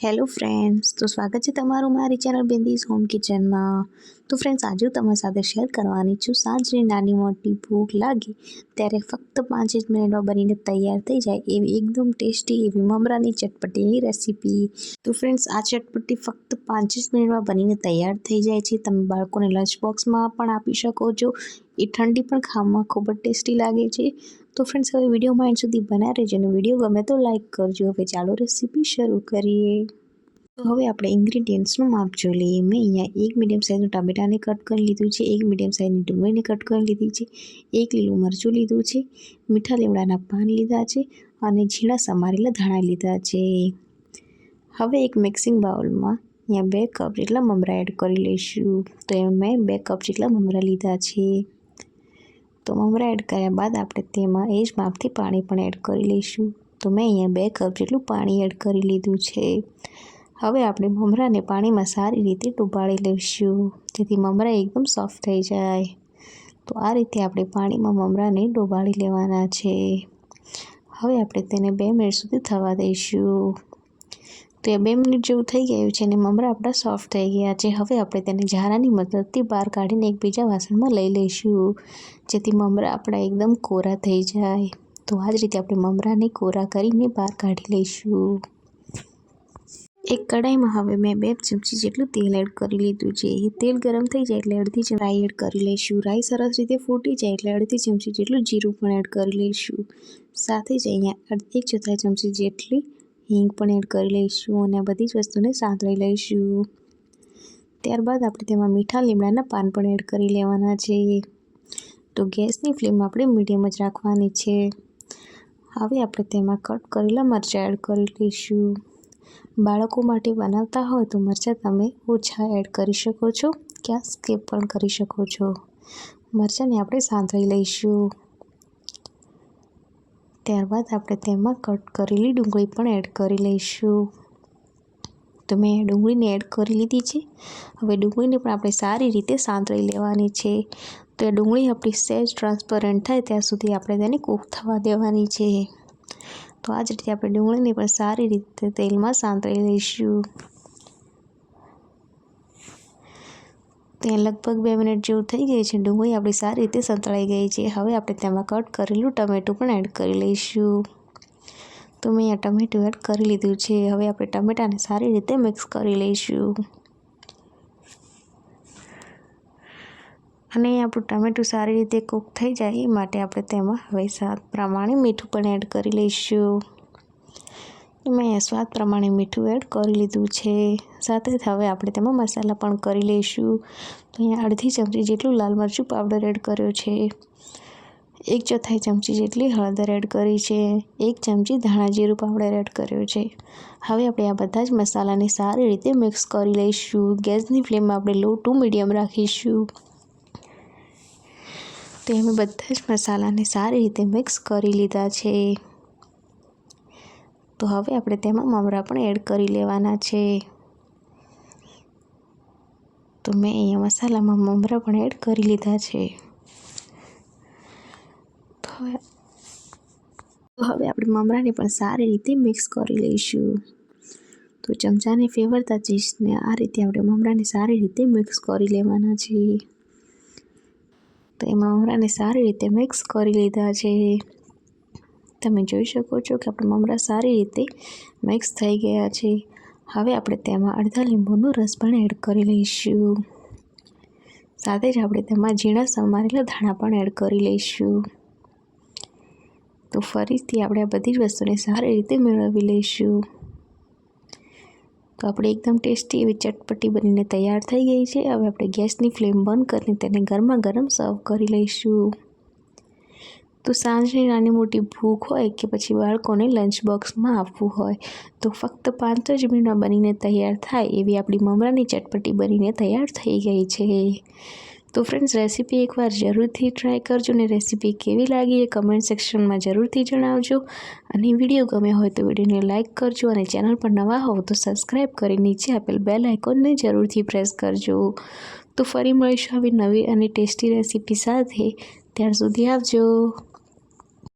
Hello friends તો સ્વાગત છે તમારું મારી ચેનલ બિંદીસ હોમ કિચનમાં તો ફ્રેન્ડ્સ આજે હું તમારી સાથે શેર કરવાની છું. સાંજની નાની મોટી ભૂખ લાગી, ત્યારે ફક્ત પાંચ જ મિનિટમાં બનીને તૈયાર થઈ જાય એવી એકદમ ટેસ્ટી એવી મમરાની ચટપટીની રેસીપી તો ફ્રેન્ડ્સ આ ચટપટી ફક્ત પાંચ જ મિનિટમાં બનીને તૈયાર થઈ જાય છે. તમે બાળકોને લંચ બોક્સમાં પણ આપી શકો છો. એ ઠંડી પણ ખાવામાં ખૂબ જ ટેસ્ટી લાગે છે. તો ફ્રેન્ડ્સ હવે વિડીયોમાં એન્ડ સુધી બનાવી રહેજો અને વીડિયો ગમે તો લાઇક કરજો. હવે ચાલો રેસીપી શરૂ કરીએ. તો હવે આપણે ઇન્ગ્રીડિયન્ટ્સનું માપ જોઈ લઈએ. મેં અહીંયા એક મીડિયમ સાઇઝનું ટામેટાને કટ કરી લીધું છે, એક મીડિયમ સાઇઝની ડુંગળીને કટ કરી લીધી છે, એક લીલું મરચું લીધું છે, મીઠા લીમડાના પાન લીધા છે અને ઝીણા સમારેલા ધાણા લીધા છે. હવે એક મિક્સિંગ બાઉલમાં અહીંયા બે કપ જેટલા મમરા એડ કરી લઈશું. તો મેં બે કપ જેટલા મમરા લીધા છે. તો મમરા એડ કર્યા બાદ આપણે તેમાં એ જ માપથી પાણી પણ એડ કરી લઈશું. તો મેં અહીંયા બે કપ જેટલું પાણી એડ કરી લીધું છે. હવે આપણે મમરાને પાણીમાં સારી રીતે ડૂબાડી લઈશું. જેથી મમરા એકદમ સોફ્ટ થઈ જાય. તો આ રીતે આપણે પાણીમાં મમરાને ડૂબાડી લેવાના છે. હવે આપણે તેને બે મિનિટ સુધી થવા દઈશું. તો એ બે મિનિટ જેવું થઈ ગયું છે અને મમરા આપણા સોફ્ટ થઈ ગયા છે. હવે આપણે તેને ઝારાની મદદથી બહાર કાઢીને એકબીજા વાસણમાં લઈ લઈશું. જેથી મમરા આપણા એકદમ કોરા થઈ જાય. તો આ જ રીતે આપણે મમરાને કોરા કરીને બહાર કાઢી લઈશું. એક કડાઈમાં હવે મેં બે ચમચી જેટલું તેલ એડ કરી લીધું છે. એ તેલ ગરમ થઈ જાય એટલે અડધી ચમચી રાઈ એડ કરી લઈશું. રાઈ સરસ રીતે ફૂટી જાય એટલે અડધી ચમચી જેટલું જીરું પણ એડ કરી લઈશું. સાથે જ અહીંયા એક ચોથાઈ ચમચી જેટલી હિંગ પણ એડ કરી લઈશું અને બધી જ વસ્તુને સાંતળી લઈશું. ત્યારબાદ આપણે તેમાં મીઠા લીમડાના પાન પણ એડ કરી લેવાના છે. તો ગેસની ફ્લેમ આપણે મીડિયમ જ રાખવાની છે. હવે આપણે તેમાં કટ કરેલા મરચાં એડ કરી લઈશું. બાળકો માટે બનાવતા હોય તો મરચાં તમે ઓછા એડ કરી શકો છો, ક્યાં સ્કીપ પણ કરી શકો છો. મરચાંને આપણે સાંતળી લઈશું. ત્યારબાદ આપણે તેમાં કટ કરેલી ડુંગળી પણ એડ કરી લઈશું. તો મેં ડુંગળીને એડ કરી લીધી છે. હવે ડુંગળીને પણ આપણે સારી રીતે સાંતળી લેવાની છે. તો એ ડુંગળી આપણી સહેજ ટ્રાન્સપરન્ટ થાય ત્યાં સુધી આપણે તેને કૂક થવા દેવાની છે. તો આ જ રીતે આપણે ડુંગળીને પણ સારી રીતે તેલમાં સાંતળી લઈશું. ત્યાં લગભગ બે મિનિટ જેવું થઈ ગઈ છે. ડુંગળી આપણી સારી રીતે સંતળાઈ ગઈ છે. હવે આપણે તેમાં કટ કરેલું ટમેટું પણ એડ કરી લઈશું. તો મેં અહીંયા ટમેટું એડ કરી લીધું છે. હવે આપણે ટમેટાને સારી રીતે મિક્સ કરી લઈશું. અને આપણું ટમેટું સારી રીતે કૂક થઈ જાય એ માટે આપણે તેમાં હવે સ્વાદ પ્રમાણે મીઠું પણ એડ કરી લઈશું. મેં સ્વાદ પ્રમાણે મીઠું એડ કરી લીધું છે. સાથે જ હવે આપણે તેમાં મસાલા પણ કરી લઈશું. તો અહીંયા અડધી ચમચી જેટલું લાલ મરચું પાવડર એડ કર્યો છે. એક ચોથાઈ ચમચી જેટલી હળદર એડ કરી છે. એક ચમચી ધાણા જીરું પાવડર એડ કર્યો છે. હવે આપણે આ બધા જ મસાલાને સારી રીતે મિક્સ કરી લઈશું. ગેસની ફ્લેમ આપણે લો ટુ મીડિયમ રાખીશું. તો અમે બધા જ મસાલાને સારી રીતે મિક્સ કરી લીધા છે. તો હવે આપણે તેમાં મમરા પણ એડ કરી લેવાના છે. તો મેં અહીંયા મસાલામાં મમરા પણ એડ કરી લીધા છે. હવે હવે આપણે મમરાને પણ સારી રીતે મિક્સ કરી લઈશું. તો ચમચાને ફેવરતા ચીઝને આ રીતે આપણે મમરાને સારી રીતે મિક્સ કરી લેવાના છે. તો એમાં મમરાને સારી રીતે મિક્સ કરી લીધા છે. તમે જોઈ શકો છો કે આપણા મમરા સારી રીતે મિક્સ થઈ ગયા છે. હવે આપણે તેમાં અડધા લીંબુનો રસ પણ એડ કરી લઈશું. સાથે જ આપણે તેમાં ઝીણા સમારેલા ધાણા પણ એડ કરી લઈશું. તો ફરીથી આપણે આ બધી જ વસ્તુને સારી રીતે મેળવી લઈશું. તો આપણે એકદમ ટેસ્ટી એવી ચટપટી બનીને તૈયાર થઈ ગઈ છે. હવે આપણે ગેસની ફ્લેમ બંધ કરીને તેને ગરમા ગરમ સર્વ કરી લઈશું. તો સાંજની નાની મોટી ભૂખ હોય કે પછી બાળકોને લંચ બોક્સમાં આપવું હોય, તો ફક્ત પાંચ જ મિનિટમાં બનીને તૈયાર થાય એવી આપણી મમરાની ચટપટી બનીને તૈયાર થઈ ગઈ છે. તો ફ્રેન્ડ્સ રેસીપી એકવાર જરૂરથી ટ્રાય કરજો ને રેસીપી કેવી લાગી એ કમેન્ટ સેક્શનમાં જરૂરથી જણાવજો. અને વીડિયો ગમે હોય તો વિડીયોને લાઇક કરજો અને ચેનલ પર નવા હોવ તો સબસ્ક્રાઈબ કરી નીચે આપેલ બેલ આઇકોનને જરૂરથી પ્રેસ કરજો. તો ફરી મળીશું આવી નવી અને ટેસ્ટી રેસીપી સાથે. ત્યાર સુધી આવજો.